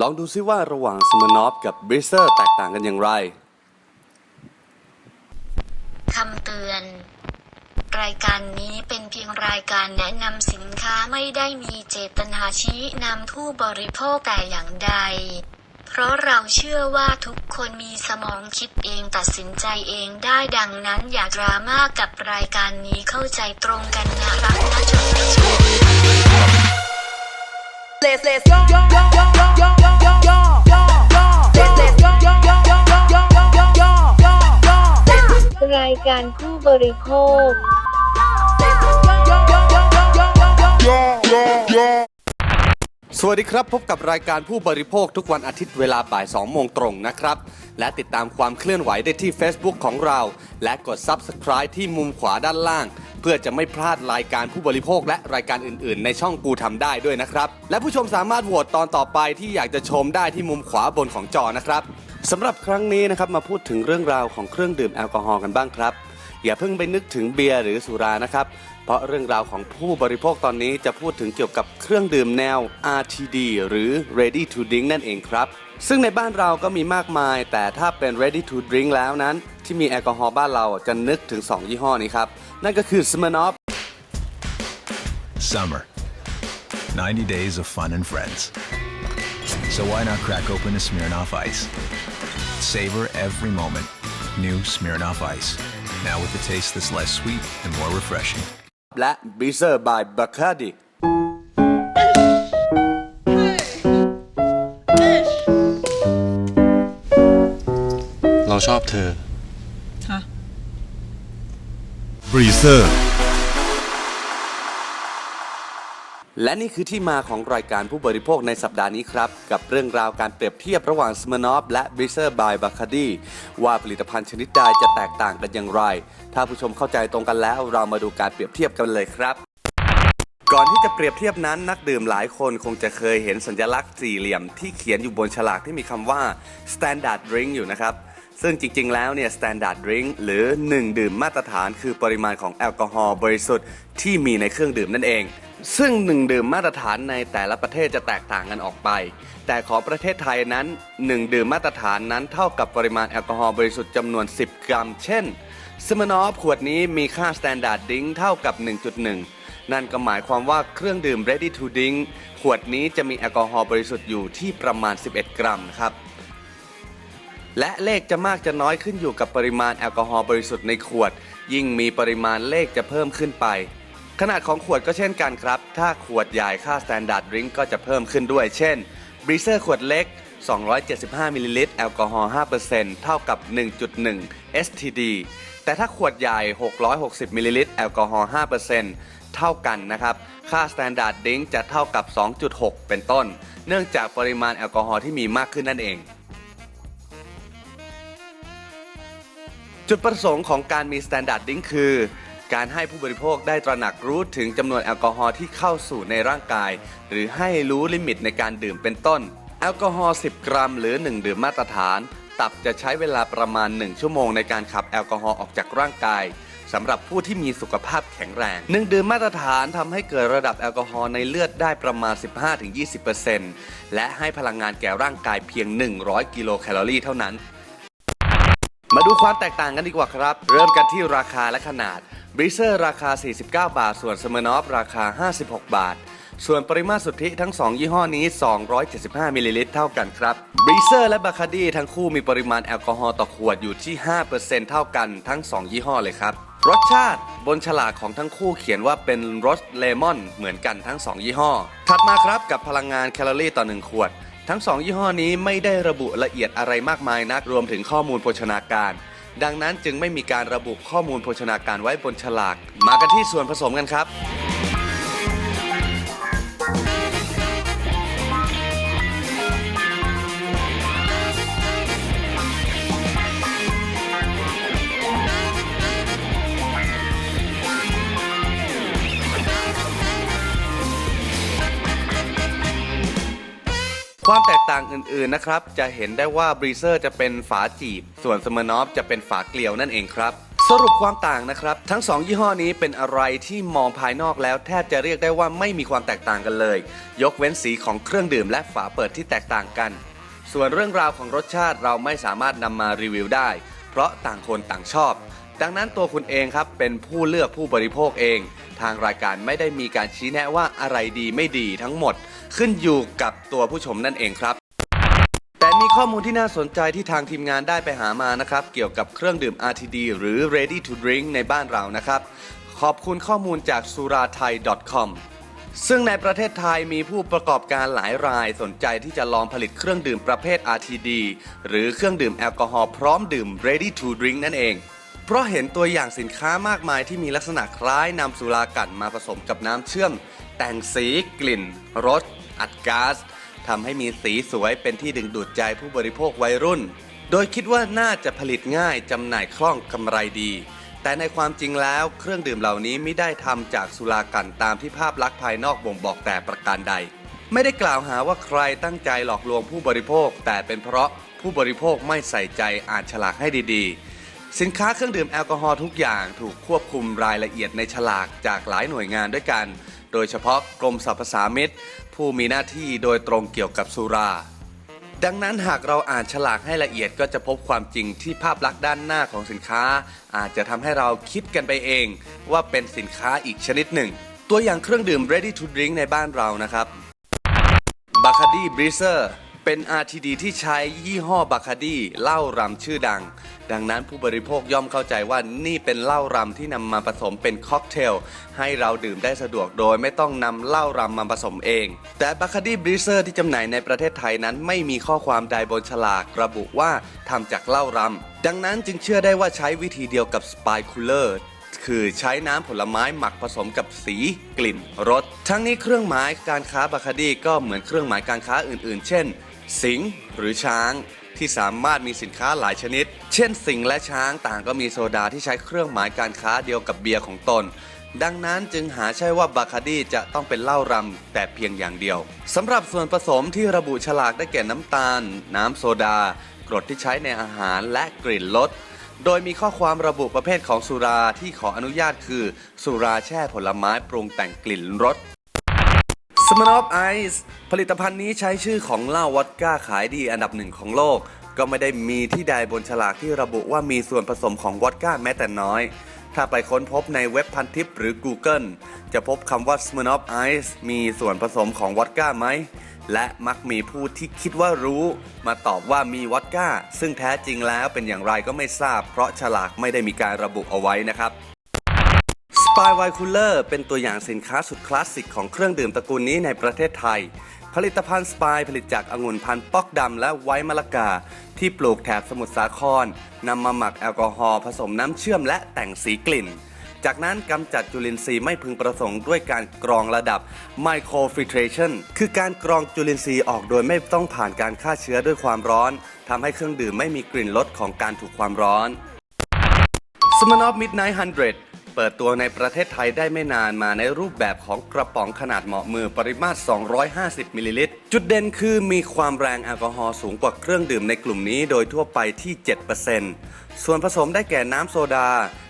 ลองดูซิว่าระหว่างสมานอฟกับบริเซอร์แตกต่างกันอย่างไร คำเตือน รายการนี้เป็นเพียงรายการแนะนำสินค้าไม่ได้มีเจตนาชี้นำผู้บริโภคแต่อย่างใด เพราะเราเชื่อว่าทุกคนมีสมองคิดเองตัดสินใจเองได้ดังนั้นอย่าดราม่ากับรายการนี้เข้าใจตรงกันนะรักนะจนไม่ชม Let's let's yo yo yo yo yo yo yo yo yo yo let's let's yo yo yo yo yo yo yo yo yo yo รายการผู้บริโภค สวัสดีครับ พบกับรายการผู้บริโภคทุกวันอาทิตย์เวลาบ่าย2โมงตรงนะครับ และติดตามความเคลื่อนไหวได้ที่ Facebook ของเรา และกด Subscribe ที่มุมขวาด้านล่าง เพื่อจะไม่พลาดรายการผู้บริโภคและรายการอื่นๆ ในช่องกูทำได้ด้วยนะครับ และผู้ชมสามารถโหวตตอนต่อไปที่อยากจะชมได้ที่มุมขวาบนของจอนะครับสำหรับครั้งนี้นะครับมาพูดถึงเรื่องราวของเครื่องดื่มแอลกอฮอล์กันบ้างครับ อย่าเพิ่งไปนึกถึงเบียร์หรือสุรานะครับเพราะเรื่องราวของผู้บริโภคตอนนี้จะพูดถึงเกี่ยวกับเครื่องดื่มแนว RTD หรือ Ready to Drink นั่นเองครับ ซึ่งในบ้านเราก็มีมากมาย แต่ถ้าเป็น Ready to Drink แล้วนั้น ที่มีแอลกอฮอล์บ้านเราจะนึกถึง 2 ยี่ห้อนี้ครับ นั่นก็คือ Smirnoff Summer. 90 days of fun and friends. So why not crack open a Smirnoff Ice? Savor every moment. New Smirnoff Ice. Now with a taste that's less sweet and more refreshing. และ b r e e z e r by Bacardi เราชอบเธอ บรีเซอร์และนี่คือที่มาของรายการผู้บริโภคในสัปดาห์นี้ครับ กับเรื่องราวการเปรียบเทียบระหว่าง Smirnoff และ b r e e z e r by Bacardi ว่าผลิตภัณฑ์ชนิดใดจะแตกต่างกันอย่างไร ถ้าผู้ชมเข้าใจตรงกันแล้วเรามาดูการเปรียบเทียบกันเลยครับ ก่อนที่จะเปรียบเทียบนั้นนักดื่มหลายคนคงจะเคยเห็นสัญลักษณ์สี่เหลี่ยมที่เขียนอยู่บนฉลากที่มีคำว่า standard drink อยู่นะครับ ซึ่งจริง ๆ แล้วเนี่ย standard drink หรือ 1 ดื่มมาตรฐาน คือปริมาณของแอลกอฮอล์บริสุทธิ์ที่มีในเครื่องดื่มนั่นเอง ซึ่ง 1 ดื่มมาตรฐานในแต่ละประเทศจะแตกต่างกันออกไป แต่ของประเทศไทยนั้น 1 ดื่มมาตรฐานนั้นเท่ากับปริมาณแอลกอฮอล์บริสุทธิ์จำนวน 10 กรัม เช่นสมานอฟขวดนี้มีค่า standard drink เท่ากับ 1.1นั่นก็หมายความว่าเครื่องดื่ม ready to drink ขวดนี้จะมีแอลกอฮอล์บริสุทธิ์อยู่ที่ประมาณ 11 กรัมครับ และเลขจะมากจะน้อยขึ้นอยู่กับปริมาณแอลกอฮอล์บริสุทธิ์ในขวด ยิ่งมีปริมาณเลขจะเพิ่มขึ้นไป ขนาดของขวดก็เช่นกันครับ ถ้าขวดใหญ่ค่า Standard Drink ก็จะเพิ่มขึ้นด้วย เช่นบริเซอร์ขวดเล็ก 275มิลลิลิตรแอลกอฮอล์ 5%เท่ากับ 1.1 STD แต่ถ้าขวดใหญ่ 660มิลลิลิตรแอลกอฮอล์ 5%เท่ากันนะครับ ค่า Standard Drink จะเท่ากับ 2.6 เป็นต้น เนื่องจากปริมาณแอลกอฮอล์ที่มีมากขึ้นนั่นเอง จุดประสงค์ของการมี Standard Drink คือ การให้ผู้บริโภคได้ตระหนักรู้ถึงจำนวนแอลกอฮอล์ที่เข้าสู่ในร่างกาย หรือให้รู้ลิมิตในการดื่มเป็นต้น แอลกอฮอล์ 10 กรัม หรือ 1 ดื่มมาตรฐาน ตับจะใช้เวลาประมาณ 1 ชั่วโมงในการขับแอลกอฮอล์ออกจากร่างกายสำหรับผู้ที่มีสุขภาพแข็งแรงหนึ่งดื่มมาตรฐานทำให้เกิดระดับแอลกอฮอล์ในเลือดได้ประมาณ 15-20%และให้พลังงานแก่ร่างกายเพียง 100 กิโลแคลอรี่เท่านั้น มาดูความแตกต่างกันดีกว่าครับ เริ่มกันที่ราคาและขนาดบริเซอร์ราคา 49 บาท ส่วนสม r นอฟราคา 56 บาท ส่วนปริมาตรสุทธิทั้ง 2 ยี่ห้อนี้ 275มิลลิลิตรเท่ากันครับบริเซอร์และบาคาดีทั้งคู่มีปริมาณแอลกอฮอล์ต่อขวดอยู่ที่ 5%เท่ากันทั้ง 2 ยี่ห้อเลยครับรสชาติบนฉลากของทั้งคู่เขียนว่าเป็นรสเลมอนเหมือนกันทั้ง 2 ยี่ห้อ ถัดมาครับกับพลังงานแคลอรี่ต่อ 1 ขวด ทั้ง 2 ยี่ห้อนี้ไม่ได้ระบุละเอียดอะไรมากมายนักรวมถึงข้อมูลโภชนาการ ดังนั้นจึงไม่มีการระบุข้อมูลโภชนาการไว้บนฉลาก มากันที่ส่วนผสมกันครับ ความแตกต่างอื่นๆนะครับ จะเห็นได้ว่าบรีเซอร์จะเป็นฝาจีบ ส่วนสม r นอฟจะเป็นฝาเกลียวนั่นเองครับ สรุปความต่างนะครับ ทั้ง 2 ยี่ห้อนี้เป็นอะไรที่มองภายนอกแล้วแทบจะเรียกได้ว่าไม่มีความแตกต่างกันเลย ยกเว้นสีของเครื่องดื่มและฝาเปิดที่แตกต่างกัน ส่วนเรื่องราวของรสชาติเราไม่สามารถนำมารีวิวได้ เพราะต่างคนต่างชอบ ดังนั้นตัวคุณเองครับเป็นผู้เลือกผู้บริโภคเอง ทางรายการไม่ได้มีการชี้แนะว่าอะไรดีไม่ดีทั้งหมด ขึ้นอยู่กับตัวผู้ชมนั่นเองครับ แต่มีข้อมูลที่น่าสนใจที่ทางทีมงานได้ไปหามานะครับ เกี่ยวกับเครื่องดื่ม RTD หรือ Ready to Drink ในบ้านเรานะครับ ขอบคุณข้อมูลจากสุราไทย .com ซึ่งในประเทศไทยมีผู้ประกอบการหลายรายสนใจที่จะลองผลิตเครื่องดื่มประเภท RTD หรือเครื่องดื่มแอลกอฮอล์พร้อมดื่ม Ready to Drink นั่นเอง เพราะเห็นตัวอย่างสินค้ามากมายที่มีลักษณะคล้ายนำสุรากันมาผสมกับน้ำเชื่อม แต่งสีกลิ่น รส อัดก๊าซทำให้มีสีสวยเป็นที่ดึงดูดใจผู้บริโภควัยรุ่น โดยคิดว่าน่าจะผลิตง่ายจำหน่ายคล่องกำไรดี แต่ในความจริงแล้วเครื่องดื่มเหล่านี้ไม่ได้ทำจากสุรากันตามที่ภาพลักษณ์ภายนอกบ่งบอกแต่ประการใด ไม่ได้กล่าวหาว่าใครตั้งใจหลอกลวงผู้บริโภค แต่เป็นเพราะผู้บริโภคไม่ใส่ใจอ่านฉลากให้ดีๆ สินค้าเครื่องดื่มแอลกอฮอล์ทุกอย่างถูกควบคุมรายละเอียดในฉลากจากหลายหน่วยงานด้วยกัน โดยเฉพาะกรมสรรพสามิต ผู้มีหน้าที่โดยตรงเกี่ยวกับสุรา ดังนั้นหากเราอ่านฉลากให้ละเอียดก็จะพบความจริงที่ภาพลักษณ์ด้านหน้าของสินค้า อาจจะทำให้เราคิดกันไปเอง ว่าเป็นสินค้าอีกชนิดหนึ่ง ตัวอย่างเครื่องดื่ม ready to drink ในบ้านเรานะครับบาคาดีบริเซอร์ เป็น RTD ที่ใช้ยี่ห้อบาคาดีเหล้ารำชื่อดัง ดังนั้นผู้บริโภคย่อมเข้าใจว่านี่เป็นเหล้ารำที่นำมาผสมเป็นค็อกเทล ให้เราดื่มได้สะดวกโดยไม่ต้องนำเหล้ารำมาผสมเอง แต่บาคาดีบริเซอร์ที่จำหน่ายในประเทศไทยนั้นไม่มีข้อความใดบนฉลากระบุว่าทำจากเหล้ารำดังนั้นจึงเชื่อได้ว่าใช้วิธีเดียวกับสปายคูลเลอร์คือใช้น้ำผลไม้หมักผสมกับสีกลิ่นรส ทั้งนี้เครื่องหมายการค้าบาคาดีก็เหมือนเครื่องหมายการค้าอื่นๆ เช่น สิงห์หรือช้างที่สามารถมีสินค้าหลายชนิด เช่นสิงห์และช้างต่างก็มีโซดาที่ใช้เครื่องหมายการค้าเดียวกับเบียร์ของตน ดังนั้นจึงหาใช่ว่าบาคาดีจะต้องเป็นเหล้ารำแต่เพียงอย่างเดียวสำหรับส่วนผสมที่ระบุฉลากได้แก่น้ำตาล น้ำโซดา กรดที่ใช้ในอาหารและกลิ่นรสโดยมีข้อความระบุประเภทของสุราที่ขออนุญาตคือ สุราแช่ผลไม้ปรุงแต่งกลิ่นรส สม a อ o ไอซ์ผลิตภัณฑ์นี้ใช้ชื่อของเหล้าวอดก้าขายดีอันดับหนึ่งของโลก ก็ไม่ได้มีที่ใดบนฉลากที่ระบุว่ามีส่วนผสมของวอดก้าแม้แต่น้อย ถ้าไปค้นพบในเว็บพันทิปหรือ Google จะพบคำว่า Smirnoff Ice มีส่วนผสมของวอดก้าไหม และมักมีผู้ที่คิดว่ารู้ มาตอบว่ามีวอดก้า ซึ่งแท้จริงแล้วเป็นอย่างไรก็ไม่ทราบ เพราะฉลากไม่ได้มีการระบุเอาไว้นะครับ ปายไวคูลเลอร์เป็นตัวอย่างสินค้าสุดคลาสสิกของเครื่องดื่มตระกูลนี้ในประเทศไทย ผลิตภัณฑ์สปายผลิตจากองุ่นพันธุ์ป๊อกดำและไวมะละกา ที่ปลูกแถบสมุทรสาครนำมาหมักแอลกอฮอล์ผสมน้ำเชื่อมและแต่งสีกลิ่น จากนั้นกำจัดจุลินทรีย์ไม่พึงประสงค์ด้วยการกรองระดับ microfiltration คือการกรองจุลินทรีย์ออกโดยไม่ต้องผ่านการฆ่าเชื้อด้วยความร้อนทำให้เครื่องดื่มไม่มีกลิ่นรสของการถูกความร้อนสม a นอ Midnight 100 เปิดตัวในประเทศไทยได้ไม่นานมาในรูปแบบของกระป๋องขนาดเหมาะมือปริมาตร 250มิลลิลิตร จุดเด่นคือมีความแรงแอลกอฮอล์สูงกว่าเครื่องดื่มในกลุ่มนี้โดยทั่วไปที่ 7%ส่วนผสมได้แก่น้ำโซดา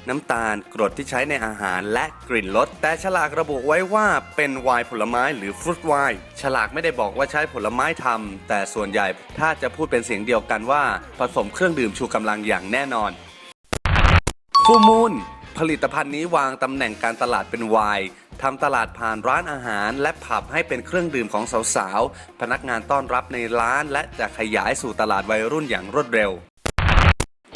น้ำตาล กรดที่ใช้ในอาหารและกลิ่นรสแต่ฉลากระบุไว้ว่าเป็นไวน์ผลไม้หรือฟรุตไวน์ฉลากไม่ได้บอกว่าใช้ผลไม้ทำแต่ส่วนใหญ่ถ้าจะพูดเป็นเสียงเดียวกันว่า ผสมเครื่องดื่มชูกำลังอย่างแน่นอนฟูมูล ผลิตภัณฑ์นี้วางตำแหน่งการตลาดเป็นไวน์ทำตลาดผ่านร้านอาหารและผับให้เป็นเครื่องดื่มของสาวๆ พนักงานต้อนรับในร้าน และจะขยายสู่ตลาดวัยรุ่นอย่างรวดเร็ว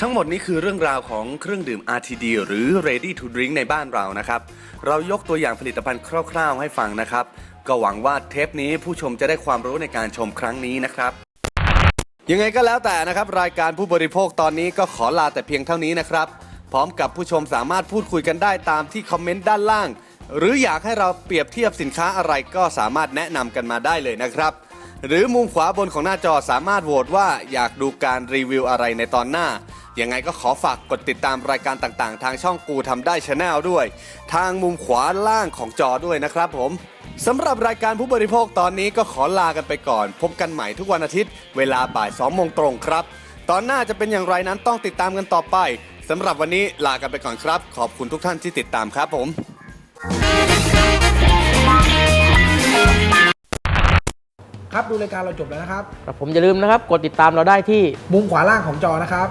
ทั้งหมดนี้คือเรื่องราวของเครื่องดื่ม RTD หรือ Ready to Drink ในบ้านเรานะครับ เรายกตัวอย่างผลิตภัณฑ์คร่าวๆ ให้ฟังนะครับ ก็หวังว่าเทปนี้ผู้ชมจะได้ความรู้ในการชมครั้งนี้นะครับยังไงก็แล้วแต่นะครับ รายการผู้บริโภคตอนนี้ก็ขอลาแต่เพียงเท่านี้นะครับ พร้อมกับผู้ชมสามารถพูดคุยกันได้ตามที่คอมเมนต์ด้านล่าง หรืออยากให้เราเปรียบเทียบสินค้าอะไรก็สามารถแนะนำกันมาได้เลยนะครับ หรือมุมขวาบนของหน้าจอสามารถโหวตว่าอยากดูการรีวิวอะไรในตอนหน้ายังไงก็ขอฝากกดติดตามรายการต่างๆ ทางช่องกูทำได้ชาแนลด้วย ทางมุมขวาล่างของจอด้วยนะครับผมสำหรับรายการผู้บริโภคตอนนี้ก็ขอลากันไปก่อน พบกันใหม่ทุกวันอาทิตย์ เวลาบ่าย2โมงตรงครับ ตอนหน้าจะเป็นอย่างไรนั้นต้องติดตามกันต่อไป สำหรับวันนี้ลากันไปก่อนครับ ขอบคุณทุกท่านที่ติดตามครับผมครับดูรายการเราจบแล้วนะครับ ครับผมอย่าลืมนะครับ กดติดตามเราได้ที่ มุมขวาล่างของจอนะครับ